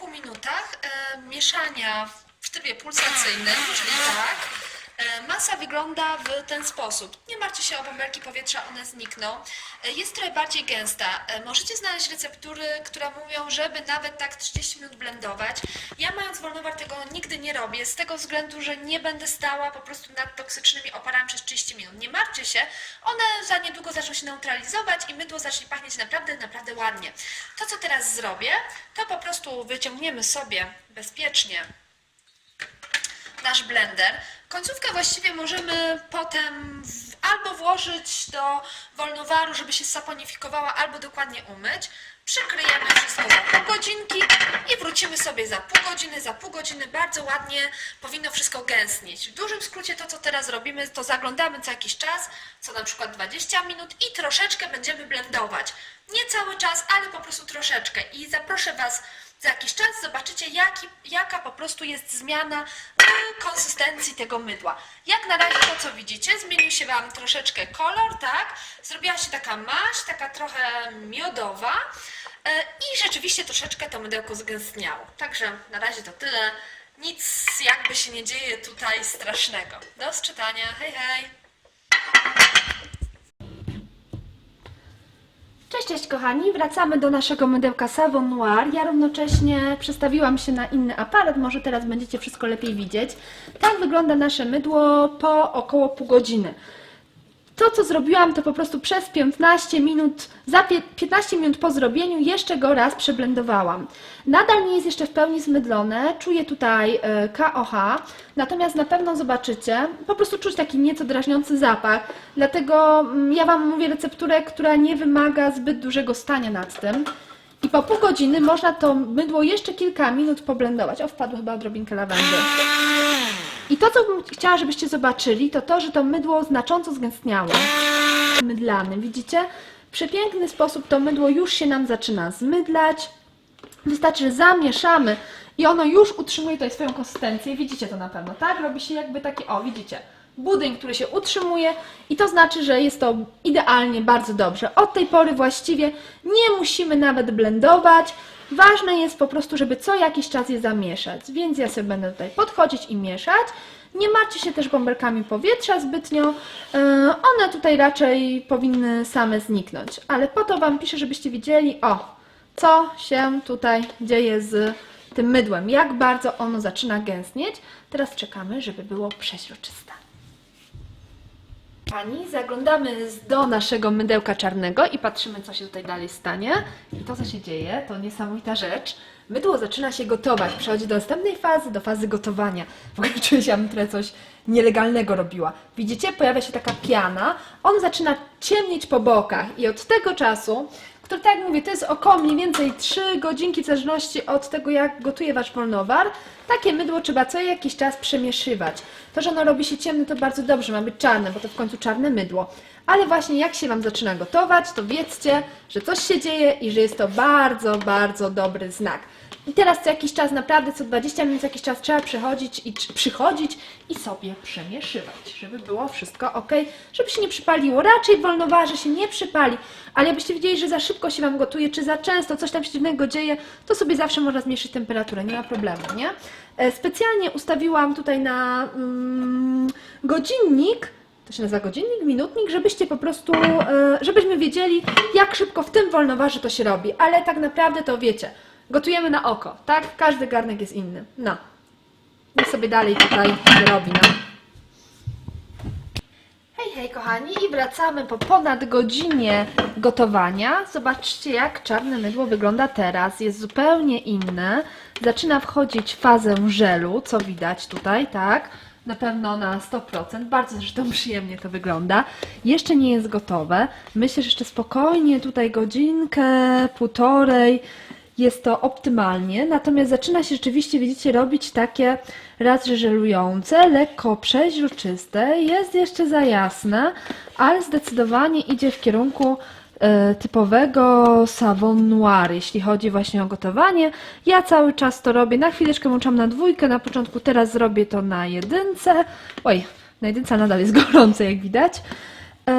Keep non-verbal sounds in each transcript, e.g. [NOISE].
kilku minutach e, mieszania w trybie pulsacyjnym, czyli tak, masa wygląda w ten sposób. Nie martwcie się o bąbelki powietrza, one znikną. E, jest trochę bardziej gęsta. E, możecie znaleźć receptury, które mówią, żeby nawet tak 30 minut blendować. Ja mając wolnowar tego nigdy nie robię, z tego względu, że nie będę stała po prostu nad toksycznymi oparami przez 30 minut. Nie martwcie się, one za niedługo zaczną się neutralizować i mydło zacznie pachnieć naprawdę, naprawdę ładnie. To, co teraz zrobię, to po prostu wyciągniemy sobie bezpiecznie nasz blender. Końcówkę właściwie możemy potem albo włożyć do wolnowaru, żeby się saponifikowała, albo dokładnie umyć. Przykryjemy wszystko za pół godzinki i wrócimy sobie za pół godziny. Za pół godziny bardzo ładnie powinno wszystko gęstnieć. W dużym skrócie to, co teraz robimy, to zaglądamy co jakiś czas, co na przykład 20 minut i troszeczkę będziemy blendować. Nie cały czas, ale po prostu troszeczkę. I zaproszę Was za jakiś czas zobaczycie, jaki, jaka po prostu jest zmiana w konsystencji tego mydła. Jak na razie to, co widzicie, zmienił się Wam troszeczkę kolor, tak? Zrobiła się taka maść, taka trochę miodowa e, i rzeczywiście troszeczkę to mydełko zgęstniało. Także na razie to tyle. Nic jakby się nie dzieje tutaj strasznego. Do sczytania. Hej, hej! Cześć, cześć kochani, wracamy do naszego mydełka Savon Noir. Ja równocześnie przestawiłam się na inny aparat, może teraz będziecie wszystko lepiej widzieć. Tak wygląda nasze mydło po około pół godziny. To, co zrobiłam, to po prostu przez 15 minut, za pie- 15 minut po zrobieniu jeszcze go raz przeblendowałam. Nadal nie jest jeszcze w pełni zmydlone, czuję tutaj e, KOH, natomiast na pewno zobaczycie, po prostu czuć taki nieco drażniący zapach, dlatego mm, ja Wam mówię recepturę, która nie wymaga zbyt dużego stania nad tym. I po pół godziny można to mydło jeszcze kilka minut poblendować. O, wpadła chyba odrobinkę lawendy. I to, co bym chciała, żebyście zobaczyli, to to, że to mydło znacząco zgęstniało. Mydlanym, widzicie? W przepiękny sposób to mydło już się nam zaczyna zmydlać. Wystarczy, że zamieszamy i ono już utrzymuje tutaj swoją konsystencję. Widzicie to na pewno, tak? Robi się jakby taki, o widzicie, budyń, który się utrzymuje i to znaczy, że jest to idealnie, bardzo dobrze. Od tej pory właściwie nie musimy nawet blendować. Ważne jest po prostu, żeby co jakiś czas je zamieszać, więc ja sobie będę tutaj podchodzić i mieszać. Nie martwcie się też bąbelkami powietrza zbytnio, yy, one tutaj raczej powinny same zniknąć, ale po to Wam piszę, żebyście wiedzieli, o, co się tutaj dzieje z tym mydłem, jak bardzo ono zaczyna gęstnieć. Teraz czekamy, żeby było przeźroczyste. Pani, zaglądamy do naszego mydełka czarnego i patrzymy, co się tutaj dalej stanie. I to, co się dzieje, to niesamowita rzecz. Mydło zaczyna się gotować, przechodzi do następnej fazy, do fazy gotowania. W ogóle [LAUGHS] czuję się, jakbym coś nielegalnego robiła. Widzicie, pojawia się taka piana, on zaczyna ciemnieć po bokach i od tego czasu, który tak jak mówię, to jest około mniej więcej 3 godzinki w zależności od tego, jak gotuje Wasz wolnowar, takie mydło trzeba co jakiś czas przemieszywać. To, że ono robi się ciemne, to bardzo dobrze, ma być czarne, bo to w końcu czarne mydło. Ale właśnie jak się Wam zaczyna gotować, to wiedzcie, że coś się dzieje i że jest to bardzo, bardzo dobry znak. I teraz co jakiś czas, naprawdę co 20 minut, jakiś czas trzeba przychodzić i przychodzić i sobie przemieszywać, żeby było wszystko ok, żeby się nie przypaliło. Raczej w wolnowarze się nie przypali, ale jakbyście wiedzieli, że za szybko się Wam gotuje, czy za często coś tam się dzieje, to sobie zawsze można zmniejszyć temperaturę, nie ma problemu, nie? E, Specjalnie ustawiłam tutaj na mm, godzinnik, to się nazywa godzinnik, minutnik, żebyście po prostu, e, żebyśmy wiedzieli, jak szybko w tym wolnowarze to się robi, ale tak naprawdę to wiecie, gotujemy na oko, tak? Każdy garnek jest inny. No. Niech sobie dalej tutaj robi, no. Hej, hej kochani i wracamy po ponad godzinie gotowania. Zobaczcie jak czarne mydło wygląda teraz. Jest zupełnie inne. Zaczyna wchodzić w fazę żelu, co widać tutaj, tak? Na pewno na 100%. Bardzo zresztą [LAUGHS] przyjemnie to wygląda. Jeszcze nie jest gotowe. Myślę, że jeszcze spokojnie tutaj godzinkę, półtorej jest to optymalnie, natomiast zaczyna się rzeczywiście, widzicie, robić takie raz że żelujące, lekko przeźroczyste, jest jeszcze za jasne, ale zdecydowanie idzie w kierunku e, typowego savon noir, jeśli chodzi właśnie o gotowanie. Ja cały czas to robię, na chwileczkę włączam na dwójkę, na początku teraz zrobię to na jedynce. Oj, na jedynce nadal jest [LAUGHS] gorące, jak widać. E,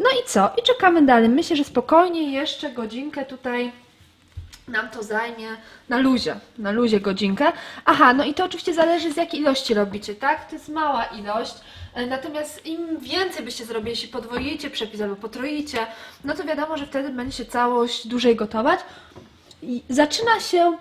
no i co? I czekamy dalej. Myślę, że spokojnie jeszcze godzinkę tutaj nam to zajmie na luzie, na luzie godzinkę. Aha, no i to oczywiście zależy z jakiej ilości robicie, tak? To jest mała ilość. E, Natomiast im więcej byście zrobili, jeśli podwoicie przepis albo potroicie, no to wiadomo, że wtedy będzie się całość dłużej gotować. I zaczyna się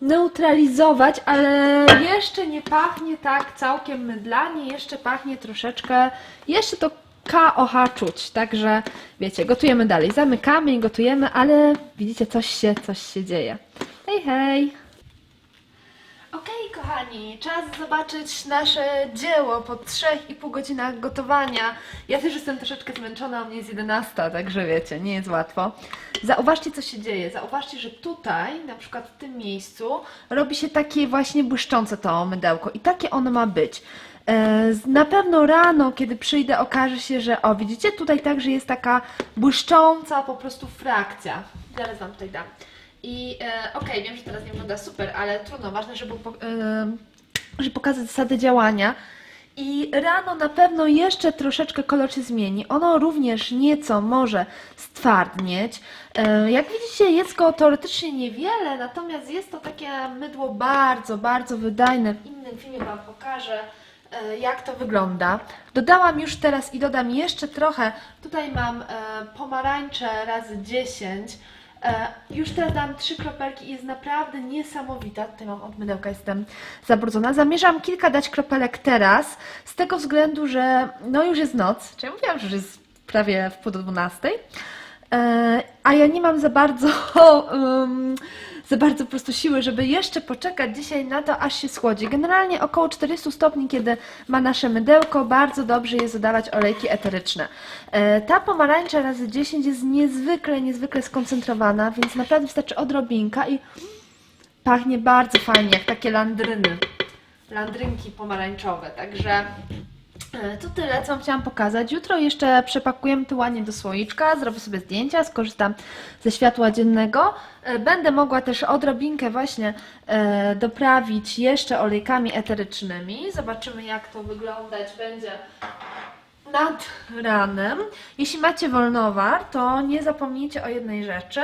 neutralizować, ale jeszcze nie pachnie tak całkiem mydlanie, jeszcze pachnie troszeczkę, jeszcze to KOH czuć, także wiecie, gotujemy dalej, zamykamy i gotujemy, ale widzicie, coś się, coś się dzieje. Hej, hej! Okej, kochani, czas zobaczyć nasze dzieło po 3,5 godzinach gotowania. Ja też jestem troszeczkę zmęczona, u mnie jest 11, także wiecie, nie jest łatwo. Zauważcie, co się dzieje. Zauważcie, że tutaj, na przykład w tym miejscu, robi się takie właśnie błyszczące to mydełko i takie ono ma być. E, Na pewno rano, kiedy przyjdę, okaże się, że o, widzicie, tutaj także jest taka błyszcząca po prostu frakcja. Zaraz Wam tutaj dam. I e, okej, wiem, że teraz nie wygląda super, ale trudno, ważne, żeby, po, e, żeby pokazać zasady działania. I rano na pewno jeszcze troszeczkę kolor się zmieni. Ono również nieco może stwardnieć. E, jak widzicie, jest go teoretycznie niewiele, natomiast jest to takie mydło bardzo, bardzo wydajne. W innym filmie Wam pokażę, e, jak to wygląda. Dodałam już teraz i dodam jeszcze trochę. Tutaj mam e, pomarańcze razy 10. E, Już teraz dam trzy kropelki i jest naprawdę niesamowita. Tutaj mam od mydełka, jestem zabrudzona. Zamierzam kilka dać kropelek teraz, z tego względu, że no już jest noc. Czy ja mówiłam, że już jest prawie w pół do 12. E, A ja nie mam za bardzo, [LAUGHS] um, za bardzo po prostu siły, żeby jeszcze poczekać dzisiaj na to, aż się schłodzi. Generalnie około 40 stopni, kiedy ma nasze mydełko, bardzo dobrze jest dodawać olejki eteryczne. E, Ta pomarańcza razy 10 jest niezwykle, niezwykle skoncentrowana, więc naprawdę wystarczy odrobinka i pachnie bardzo fajnie, jak takie landryny. Landrynki pomarańczowe, także to tyle, co chciałam pokazać. Jutro jeszcze przepakujemy to ładnie do słoiczka, zrobię sobie zdjęcia, skorzystam ze światła dziennego. E, Będę mogła też odrobinkę właśnie e, doprawić jeszcze olejkami eterycznymi. Zobaczymy, jak to wyglądać będzie nad ranem. Jeśli macie wolnowar, to nie zapomnijcie o jednej rzeczy,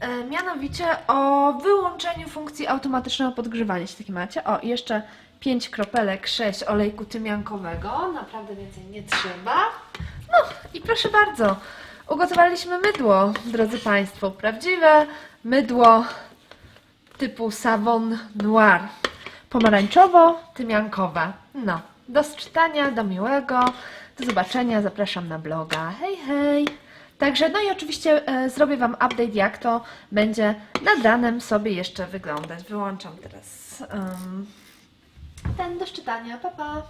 e, mianowicie o wyłączeniu funkcji automatycznego podgrzewania, jeśli takie macie. O, jeszcze 5 kropelek, 6 olejku tymiankowego, naprawdę więcej nie trzeba. No i proszę bardzo, ugotowaliśmy mydło, drodzy Państwo, prawdziwe mydło typu Savon Noir. Pomarańczowo-tymiankowe. No, do czytania, do miłego, do zobaczenia, zapraszam na bloga. Hej, hej! Także, no i oczywiście e, zrobię Wam update, jak to będzie nad ranem sobie jeszcze wyglądać. Wyłączam teraz em, ten do czytania. Pa, pa!